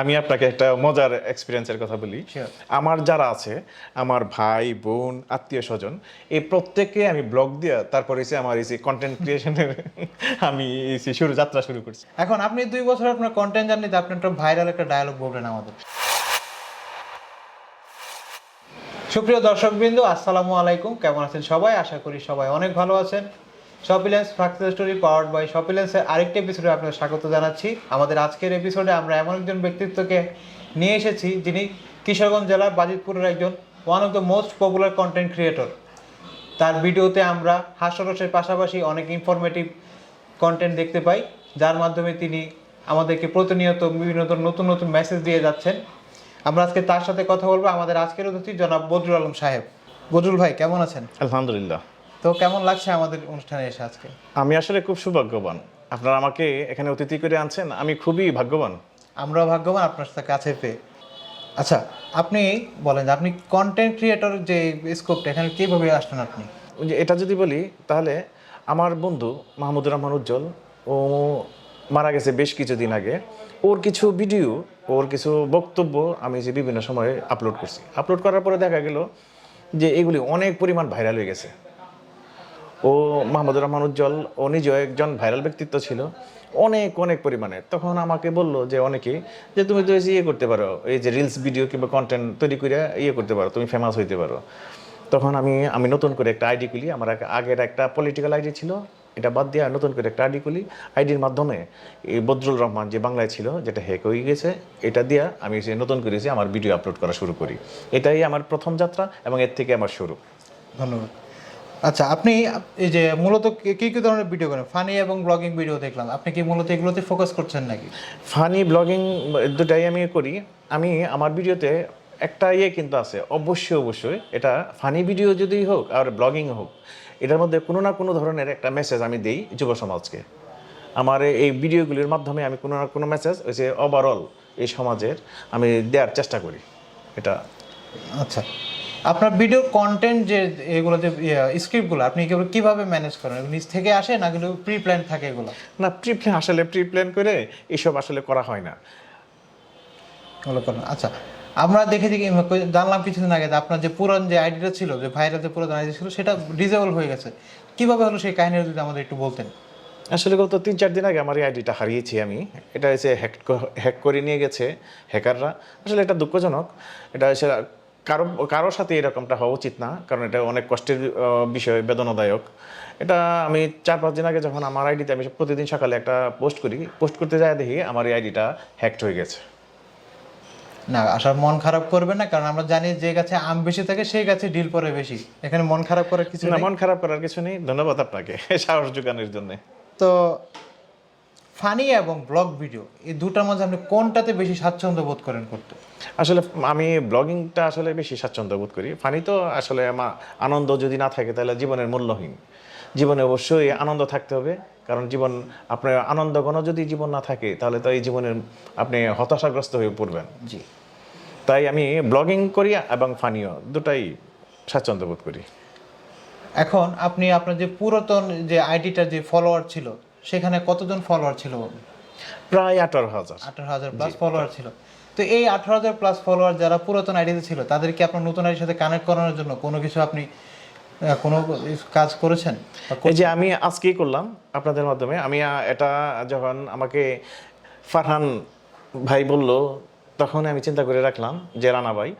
আমি আপনাকে একটা মজার এক্সপিরিয়েন্সের কথা বলি। আমার যারা আছে আমার ভাই বোন আত্মীয় স্বজন এই প্রত্যেককে আমি ব্লগ দিয়ে তারপরে এসে আমার এই কন্টেন্ট ক্রিয়েশনের আমি এই শুরু যাত্রা শুরু করছি। এখন আপনি দুই বছর আপনার কন্টেন্ট জার্নিতে আপনি একটা ভাইরাল একটা ডায়লগ বললেন আমাদের। সুপ্রিয় দর্শকবৃন্দ আসসালামু আলাইকুম। কেমন আছেন সবাই? আশা করি সবাই অনেক ভালো আছেন। Shopilance success story powered by শপিলেন্সের আরেকটি এপিসোডে আপনাদের স্বাগত জানাচ্ছি। আমাদের আজকের এপিসোডে আমরা এমন একজন ব্যক্তিত্বকে নিয়ে এসেছি যিনি কিশোরগঞ্জ জেলার বাজিতপুরের একজন one of the most popular content creator তার ভিডিওতে আমরা হাস্যরসের পাশাপাশি অনেক ইনফরমেটিভ কন্টেন্ট দেখতে পাই, যার মাধ্যমে তিনি আমাদেরকে প্রতিনিয়ত বিভিন্ন নতুন নতুন মেসেজ দিয়ে যাচ্ছেন। আমরা আজকে তার সাথে কথা বলব আমাদের আজকের অতিথি জনাব বদরুল আলম সাহেব। বদরুল ভাই, কেমন আছেন? আলহামদুলিল্লাহ। তো কেমন লাগছে আমাদের অনুষ্ঠানে এসে আজকে? আমি আসলে খুব সৌভাগ্যবান। আপনারা আমাকে এখানে অতিথি করে আনছেন আমি খুবই ভাগ্যবান। আমরাও ভাগ্যবান আপনার সাথে কাছে পেয়ে। আচ্ছা আপনি বলেন যে আপনি কন্টেন্ট ক্রিয়েটর যে স্কোপটা এখানে কীভাবে আসলেন আপনি? যে এটা যদি বলি তাহলে আমার বন্ধু মাহমুদুর রহমান উজ্জ্বল ও মারা গেছে বেশ কিছুদিন আগে। ওর কিছু ভিডিও ওর কিছু বক্তব্য আমি যে বিভিন্ন সময়ে আপলোড করছি। আপলোড করার পরে দেখা গেল যে এগুলি অনেক পরিমাণ ভাইরাল হয়ে গেছে। ও মাহমুদুর রহমান উজ্জ্বল, ও নিজেও একজন ভাইরাল ব্যক্তিত্ব ছিল। অনেক অনেক পরিমাণে। তখন আমাকে বলল যে, অনেকে, যে তুমি তো ইয়ে করতে পারো, এই যে রিলস ভিডিও কিংবা কন্টেন্ট তৈরি করে ইয়ে করতে পারো, তুমি ফেমাস হইতে পারো। তখন আমি আমি নতুন করে একটা আইডি খুলি। আমার আগের একটা পলিটিক্যাল আইডি ছিল, এটা বাদ দিয়ে নতুন করে একটা আইডি খুলি। আইডির মাধ্যমে এই বদরুল রহমান যে বাংলায় ছিল, যেটা হ্যাক হয়ে গেছে, এটা দিয়ে আমি সে নতুন করেছি আমার ভিডিও আপলোড করা শুরু করি। এটাই আমার প্রথম যাত্রা এবং এর থেকে আমার শুরু। ধন্যবাদ। আচ্ছা আপনি এই যে মূলত কি- কি ধরনের ভিডিও করেন? ফানি এবং ব্লগিং ভিডিও দেখলাম। আপনি কি মূলত এগুলোতে ফোকাস করছেন নাকি? ফানি ব্লগিং দুটাই আমি করি। আমি আমার ভিডিওতে একটা ইয়ে কিন্তু আছে অবশ্যই অবশ্যই। এটা ফানি ভিডিও যদি হোক আর ব্লগিং হোক এটার মধ্যে কোনো না কোনো ধরনের একটা মেসেজ আমি দিই যুব সমাজকে। আমার এই ভিডিওগুলির মাধ্যমে আমি কোনো না কোনো মেসেজ ওই যে ওভারঅল এই সমাজের আমি দেওয়ার চেষ্টা করি। এটা। আচ্ছা। আপনার ভিডিও কন্টেন্ট যে এগুলো যে স্ক্রিপ্টগুলো আপনি এগুলো কীভাবে ম্যানেজ করেন? নিজ থেকে আসে না কিন্তু প্রি প্ল্যান থাকে এগুলো? না প্রি প্ল্যান আসলে প্রি প্ল্যান করে এসব আসলে করা হয় না। আচ্ছা আমরা দেখেছি কি জানলাম কিছুদিন আগে যে আপনার যে পুরান যে আইডিটা ছিল যে ভাইরাল যে পুরান আইডি ছিল সেটা ডিজেবল হয়ে গেছে। কীভাবে হলো সেই কাহিনীটা যদি আমাদের একটু বলতেন? আসলে গত তিন চার দিন আগে আমার এই আইডিটা হারিয়েছি আমি। এটা এসে হ্যাক হ্যাক করে নিয়ে গেছে হ্যাকাররা। আসলে এটা দুঃখজনক। এটা হচ্ছে কারও কারোর সাথে এরকমটা হওয়া উচিত না কারণ এটা অনেক কষ্টের বিষয় বেদনাদায়ক। এটা আমি চার পাঁচ দিন আগে যখন আমার আইডিতে আমি প্রতিদিন সকালে একটা পোস্ট করি পোস্ট করতে যায় দেখি আমার এই আইডিটা হ্যাকড হয়ে গেছে। না আসার মন খারাপ করবে না কারণ আমরা জানি যে গাছে আম বেশি থাকে সেই গাছে ডিল পরে বেশি। এখানে মন খারাপ করার কিছু না মন খারাপ করার কিছু নেই ধন্যবাদ আপনাকে সাহস যোগানোর জন্য। তো ফানি এবং ব্লগ ভিডিও এই দুটার মধ্যে আপনি কোনটাতে বেশি স্বাচ্ছন্দ্য বোধ করেন করতে? আসলে আমি ব্লগিংটা আসলে বেশি স্বাচ্ছন্দ্য বোধ করি। ফানি তো আসলে আমার আনন্দ যদি না থাকে তাহলে জীবনের মূল্যহীন। জীবনে অবশ্যই আনন্দ থাকতে হবে কারণ জীবন আপনার আনন্দ কোনো যদি জীবন না থাকে তাহলে তো এই জীবনের আপনি হতাশাগ্রস্ত হয়ে পড়বেন। জি। তাই আমি ব্লগিং করি এবং ফানিও দুটাই স্বাচ্ছন্দ্য বোধ করি। এখন আপনি আপনার যে পুরাতন যে আইডিটার যে ফলোয়ার ছিল সেখানে কতজন ফলোয়ার ছিল? প্রায় আঠারো হাজার। আঠারো হাজার প্লাস ফলোয়ার ছিল। তো এই আঠারো হাজার প্লাস ফলোয়ার যারা পুরাতন আইডিতে ছিল তাদেরকে আপনার নতুন আইডির সাথে কানেক্ট করানোর জন্য কোনো কিছু আপনি কোনো কাজ করেছেন এই যে আমি আজকেই করলাম আপনাদের মাধ্যমে। আমি এটা যখন আমাকে ফারহান ভাই বলল তখন আমি চিন্তা করে রাখলাম যে রানা ভাই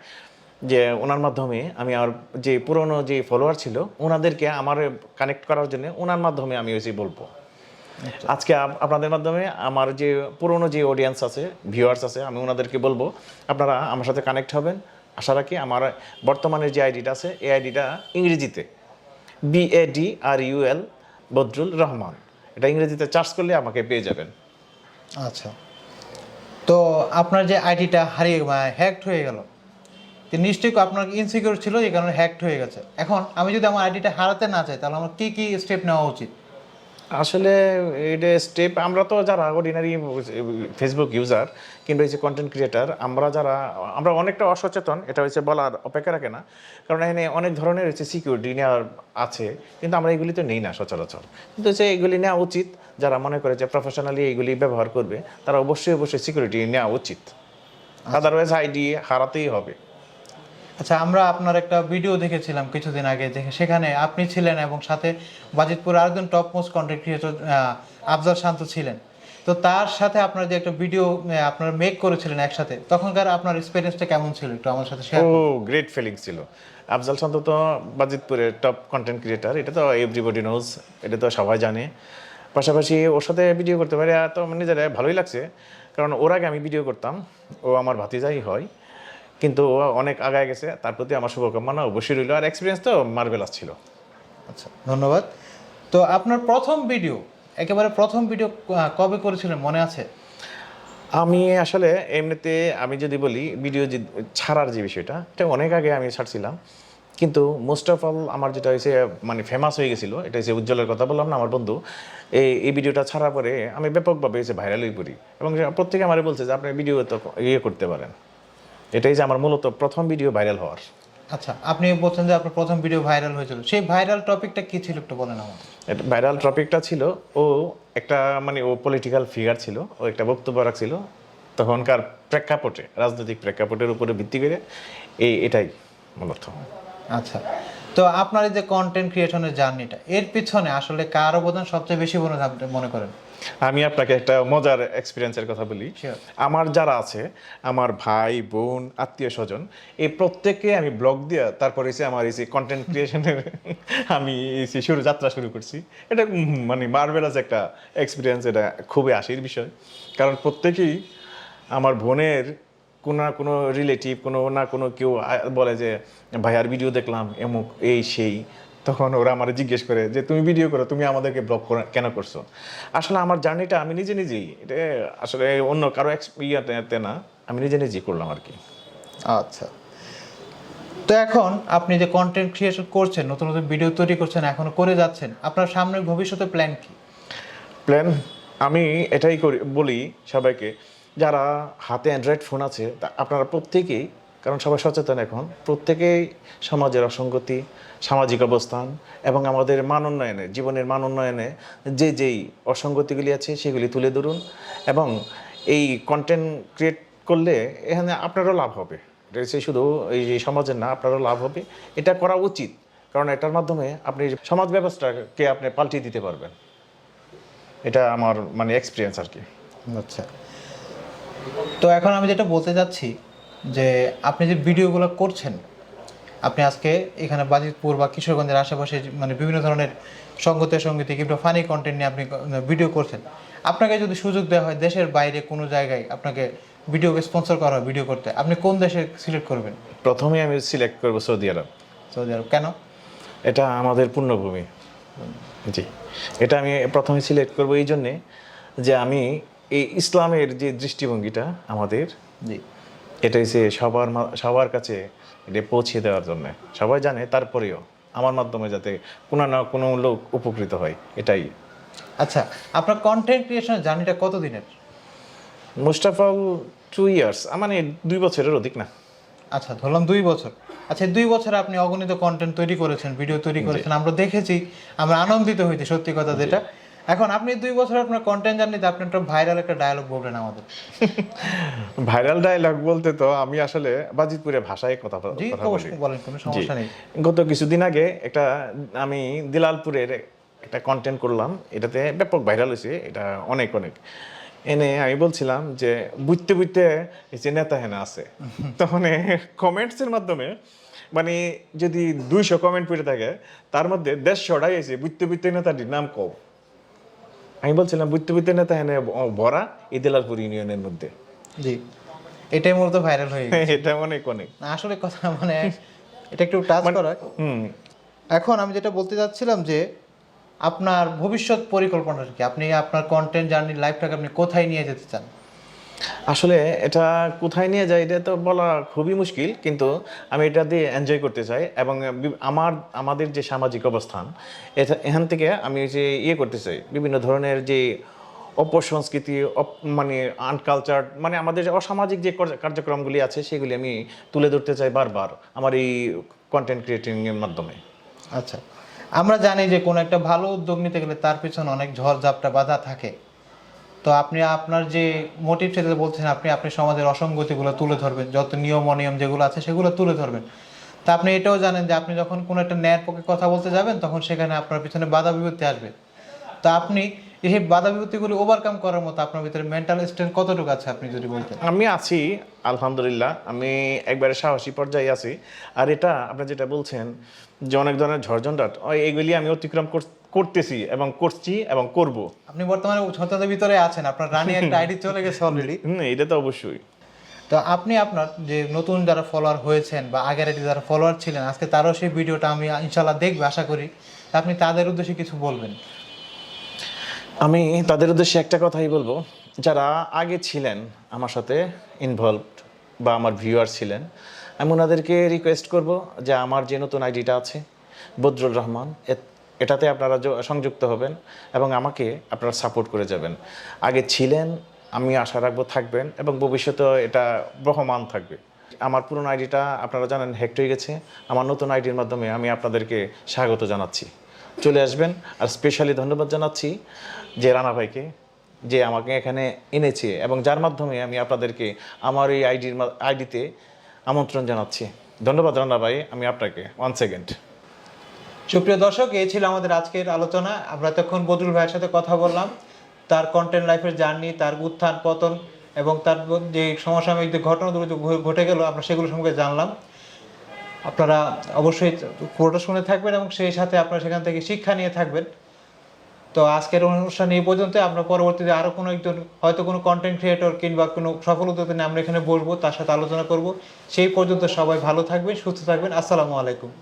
যে ওনার মাধ্যমে আমি আর যে পুরনো যে ফলোয়ার ছিল ওনাদেরকে আমার কানেক্ট করার জন্য ওনার মাধ্যমে আমি ওই যে বলব। আজকে আপনাদের মাধ্যমে আমার যে পুরনো যে অডিয়েন্স আছে ভিউয়ার্স আছে, আমি ওনাদেরকে বলব, আপনারা আমার সাথে কানেক্ট হবেন। আশা রাখি আমার বর্তমানে যে আইডিটা আছে, এই আইডিটা ইংরেজিতে B A D R U L Badrul Rahman. এটা ইংরেজিতে চার্জ করলে আমাকে পেয়ে যাবেন। আচ্ছা। তো আপনার যে আইডিটা হারিয়ে হ্যাকড হয়ে গেল নিশ্চয়ই আপনার ইনসিকিউর ছিল, এই কারণে হ্যাকড হয়ে গেছে। এখন আমি যদি আমার আইডিটা হারাতে না চাই, তাহলে আমার কি কি স্টেপ নেওয়া উচিত? আসলে এটা স্টেপ আমরা তো যারা অর্ডিনারি ফেসবুক ইউজার কিংবা হচ্ছে কন্টেন্ট ক্রিয়েটার আমরা যারা আমরা অনেকটা অসচেতন এটা হচ্ছে বলার অপেক্ষা রাখে না। কারণ এখানে অনেক ধরনের হচ্ছে সিকিউরিটি নেওয়ার আছে কিন্তু আমরা এগুলি তো নেই না সচরাচর। কিন্তু হচ্ছে এগুলি নেওয়া উচিত যারা মনে করে যে প্রফেশনালি এগুলি ব্যবহার করবে তারা অবশ্যই অবশ্যই সিকিউরিটি নেওয়া উচিত। আদারওয়াইজ আইডি হারাতেই হবে। আচ্ছা আমরা আপনার একটা ভিডিও দেখেছিলাম কিছুদিন আগে সেখানে আপনি ছিলেন এবং সাথে বাজিতপুর আরেকজন top most content creator Afzal Shanto ছিলেন। তো তার সাথে আপনার যে একটা ভিডিও আপনার মেক করেছিলেন একসাথে তখনকার আপনার এক্সপিরিয়েন্সটা কেমন ছিল? একটু আমার সাথে শেয়ার ও গ্রেট ফিলিংস ছিল। আফজাল শান্ত তো বাজিতপুরের টপ কন্টেন্ট ক্রিয়েটার এটা তো এভরিবডি নোজ এটা তো সবাই জানে। পাশাপাশি ওর সাথে ভিডিও করতে পারে তো নিজের ভালোই লাগছে। কারণ ওর আগে আমি ভিডিও করতাম ও আমার ভাতিজাই হয়। কিন্তু অনেক আগায় গেছে তার প্রতি আমার শুভকামনা অবশ্যই রইল। আর এক্সপিরিয়েন্স তো মার্বেলাস ছিল। আচ্ছা ধন্যবাদ। তো আপনার প্রথম ভিডিও একেবারে প্রথম ভিডিও কবে করেছিলেন? মনে আছে? আমি আসলে এমনিতে আমি যদি বলি ভিডিও যে ছাড়ার যে বিষয়টা এটা অনেক আগে আমি ছাড়ছিলাম। কিন্তু মোস্ট অফ অল আমার যেটা হয়েছে মানে ফেমাস হয়ে গেছিল এটা হচ্ছে উজ্জ্বলের কথা বললাম না আমার বন্ধু। এই এই ভিডিওটা ছাড়ার পরে আমি ব্যাপকভাবে ভাইরাল হয়ে পড়ি। এবং প্রত্যেকে আমারে বলছে যে আপনি ভিডিও তো ইয়ে করতে পারেন। এটাই যে আমার মূলত প্রথম ভিডিও ভাইরাল হওয়ার। আচ্ছা আপনি বলছেন যে আপনার প্রথম ভিডিও ভাইরাল হয়েছিল। সেই ভাইরাল টপিকটা কি ছিল একটু বলেন আমাকে? এটা ভাইরাল টপিকটা ছিল ও একটা মানে ও পলিটিক্যাল ফিগার ছিল ও একটা বক্তব্য রাখছিল তখনকার প্রেক্ষাপটে রাজনৈতিক প্রেক্ষাপটের উপরে ভিত্তি করে এই এটাই মূলত। আচ্ছা তো আপনার এই যে কন্টেন্ট ক্রিয়েশনের জার্নিটা এর পিছনে আসলে কার অবদান সবচেয়ে বেশি বলে আপনি মনে করেন? আমি আপনাকে একটা মজার এক্সপিরিয়েন্সের কথা বলি। আমার যারা আছে আমার ভাই বোন আত্মীয় স্বজন এই প্রত্যেককে আমি ব্লগ দিয়ে তারপরে এসে আমার এই কন্টেন্ট ক্রিয়েশনের আমি এই শুরু যাত্রা শুরু করছি। এটা মানে মার্বেলাস একটা এক্সপিরিয়েন্স এটা খুবই আশির বিষয়। কারণ প্রত্যেকেই আমার বোনের কোনো না কোনো রিলেটিভ কোনো না কোনো কেউ বলে যে ভাইয়ার ভিডিও দেখলাম এমুক এই সেই। তখন ওরা আমার জিজ্ঞেস করে যে তুমি ভিডিও করো তুমি আমাদেরকে ব্লগ কেন করছ? আসলে আমার জার্নিটা আমি নিজে নিজেই এটা আসলে অন্য কারও ইয়াতে না আমি নিজে নিজেই করলাম আর কি আচ্ছা। তো এখন আপনি যে কন্টেন্ট ক্রিয়েশন করছেন নতুন নতুন ভিডিও তৈরি করছেন এখনও করে যাচ্ছেন আপনার সামনে ভবিষ্যতে প্ল্যান কি? প্ল্যান আমি এটাই করি বলি সবাইকে যারা হাতে অ্যান্ড্রয়েড ফোন আছে আপনারা প্রত্যেকেই কারণ সবাই সচেতন এখন। প্রত্যেকেই সমাজের অসঙ্গতি, সামাজিক অবস্থান এবং আমাদের মান উন্নয়নে, জীবনের মান উন্নয়নে যে যেই অসঙ্গতিগুলি আছে সেগুলি তুলে ধরুন এবং এই কন্টেন্ট ক্রিয়েট করলে এখানে আপনারও লাভ হবে। হচ্ছে শুধু এই যে সমাজের না, আপনারও লাভ হবে। এটা করা উচিত। কারণ এটার মাধ্যমে আপনি সমাজ ব্যবস্থাকে আপনি পাল্টিয়ে দিতে পারবেন। এটা আমার মানে এক্সপিরিয়েন্স আর কি। আচ্ছা। তো এখন আমি যেটা বলতে যাচ্ছি যে আপনি যে ভিডিওগুলো করছেন আপনি আজকে এখানে বাজিতপুর বা কিশোরগঞ্জের আশেপাশে মানে বিভিন্ন ধরনের সঙ্গতে সঙ্গীতে কিংবা ফানি কন্টেন্ট নিয়ে আপনি ভিডিও করছেন আপনাকে যদি সুযোগ দেওয়া হয় দেশের বাইরে কোনো জায়গায় আপনাকে ভিডিওকে স্পন্সর করা হয় ভিডিও করতে আপনি কোন দেশে সিলেক্ট করবেন? প্রথমেই আমি সিলেক্ট করব সৌদি আরব। সৌদি আরব। কেন? এটা আমাদের পূর্ণভূমি। জি। এটা আমি প্রথমে সিলেক্ট করব এই জন্যে যে আমি এই ইসলামের যে দৃষ্টিভঙ্গিটা আমাদের জি। এটা হচ্ছে সবার সবার কাছে এটা পৌঁছে দেওয়ার জন্য। সবাই জানে তারপরেও আমার মাধ্যমে যাতে কোনো না কোনো লোক উপকৃত হয় এটাই। আচ্ছা আপনার কন্টেন্ট ক্রিয়েশনের জার্নিটা কত দিনের most of all two years মানে দুই বছরের অধিক না। আচ্ছা ধরলাম দুই বছর। আচ্ছা দুই বছরে আপনি অগণিত কন্টেন্ট তৈরি করেছেন ভিডিও তৈরি করেছেন আমরা দেখেছি আমরা আনন্দিত হইতে সত্যি কথা যেটা। এখন আপনি দুই বছর আপনার কন্টেন্ট জার্নিতে আপনি একটা ভাইরাল একটা ডায়লগ বলবেন আমাদের। ভাইরাল ডায়লগ বলতে তো আমি আসলে বাজিতপুরে ভাষায় কথা বলেন কোনো সমস্যা নেই। গত কিছুদিন আগে একটা আমি দিলালপুরের একটা কন্টেন্ট করলাম এটাতে ব্যাপক ভাইরাল হয়েছে এটা অনেক অনেক। এনে আমি বলছিলাম যে বুঝতে বুঝতে যে নেতা হেনা আছে তখন কমেন্টসের মাধ্যমে মানে যদি দুইশো কমেন্ট পড়ে থাকে তার মধ্যে দেড়শোটাই এসে বুঝতে বুঝতে নেতাটির নাম কও। আমি বলছিলাম বুঝতে বুঝতে নেতা তাই ভরা ইউনিয়নের মধ্যে। জি। এটাই মূলত ভাইরাল হয়ে গেছে। এটা অনেক অনেক। না, আসলে কথা মানে এটা একটু টাচ করা হুম। এখন আমি যেটা বলতে যাচ্ছিলাম যে আপনার ভবিষ্যৎ পরিকল্পনা কি? আপনি আপনার কন্টেন্ট জার্নি লাইফটাকে আপনি কোথায় নিয়ে যেতে চান? আসলে এটা কোথায় নিয়ে যায়, এটা তো বলা খুবই মুশকিল, কিন্তু আমি এটা দিয়ে এনজয় করতে চাই এবং আমার, আমাদের যে সামাজিক অবস্থান, এটা এখান থেকে আমি যে ইয়ে করতে চাই, বিভিন্ন ধরনের যে অপসংস্কৃতি, অপ- মানে আনকালচার মানে আমাদের যে অসামাজিক যে কার্যক্রমগুলি আছে, সেগুলি আমি তুলে ধরতে চাই বারবার আমার এই কন্টেন্ট ক্রিয়েটিংয়ের মাধ্যমে। আচ্ছা আমরা জানি যে কোনো একটা ভালো উদ্যোগ নিতে গেলে তার পিছনে অনেক ঝড় ঝাপটা বাধা থাকে। তো আপনি আপনার যে মোটিভ সেটা বলছেন আপনি আপনি সমাজের অসঙ্গতিগুলো তুলে ধরবেন, যত নিয়ম অনিয়ম যেগুলো আছে সেগুলো তুলে ধরবেন। তা আপনি এটাও জানেন যে আপনি যখন কোনো একটা ন্যায়ের পক্ষে কথা বলতে যাবেন, তখন সেখানে আপনার পিছনে বাধা বিপত্তি আসবে। তো আপনি এই বাধা বিপত্তিগুলি ওভারকাম করার মতো আপনার ভিতরে মেন্টাল স্ট্রেন্থ কতটুকু আছে আপনি যদি বলতেন? আমি আছি, আলহামদুলিল্লাহ। আমি একবারে সাহসী পর্যায়ে আছি। আর এটা আপনি যেটা বলছেন যে অনেক ধরনের ঝড়ঝঞ্ঝাট এগুলি আমি অতিক্রম কর- করতেছি এবং করছি এবং করব। আপনি বর্তমানে সচেতনের ভিতরে আছেন আপনার রানি একটা আইডি চলে গেছে অলরেডি হুম এটা তো অবশ্যই। তো আপনি আপনার যে নতুন যারা ফলোয়ার হয়েছেন বা আগের আইডি যারা ফলোয়ার ছিলেন আজকে তারও সেই ভিডিওটা আমি ইনশাল্লাহ দেখব আশা করি। আপনি তাদের উদ্দেশ্যে কিছু বলবেন। আমি তাদের উদ্দেশ্যে একটা কথাই বলব। যারা আগে ছিলেন আমার সাথে ইনভলভড বা আমার ভিউয়ার ছিলেন আমি ওনাদেরকে রিকোয়েস্ট করব যে আমার যে নতুন আইডিটা আছে বদরুল রহমান এটাতে আপনারা সংযুক্ত হবেন এবং আমাকে আপনারা সাপোর্ট করে যাবেন। আগে ছিলেন, আমি আশা রাখব থাকবেন এবং ভবিষ্যতে এটা বহমান থাকবে। আমার পুরনো আইডিটা আপনারা জানেন হ্যাক্ট হয়ে গেছে। আমার নতুন আইডির মাধ্যমে আমি আপনাদেরকে স্বাগত জানাচ্ছি। চলে আসবেন আর স্পেশালি ধন্যবাদ জানাচ্ছি যে রানা ভাইকে, যে আমাকে এখানে এনেছে এবং যার মাধ্যমে আমি আপনাদেরকে আমার এই আইডির আইডিতে আমন্ত্রণ জানাচ্ছি। ধন্যবাদ রানা ভাই, আমি আপনাকে ওয়ান সেকেন্ড সুপ্রিয় দর্শক, এই ছিল আমাদের আজকের আলোচনা। আমরা তখন বদরুল ভাইয়ের সাথে কথা বললাম। তার কন্টেন্ট লাইফের জার্নি তার উত্থান, পতন এবং তার যে সমসাময়িক যে ঘটনাগুলো ঘটে গেল, আমরা সেগুলো সম্পর্কে জানলাম। আপনারা অবশ্যই পুরোটা শুনে থাকবেন এবং সেই সাথে আপনারা সেখান থেকে শিক্ষা নিয়ে থাকবেন। তো আজকের অনুষ্ঠান এই পর্যন্ত আমরা পরবর্তীতে আরও কোনো একজন, হয়তো কোনো কন্টেন্ট ক্রিয়েটর কিংবা কোনো সফল উদ্যোক্তা নিয়ে আমরা এখানে বসবো, তার সাথে আলোচনা করব। সেই পর্যন্ত সবাই ভালো থাকবেন, সুস্থ থাকবেন। আসসালামু আলাইকুম।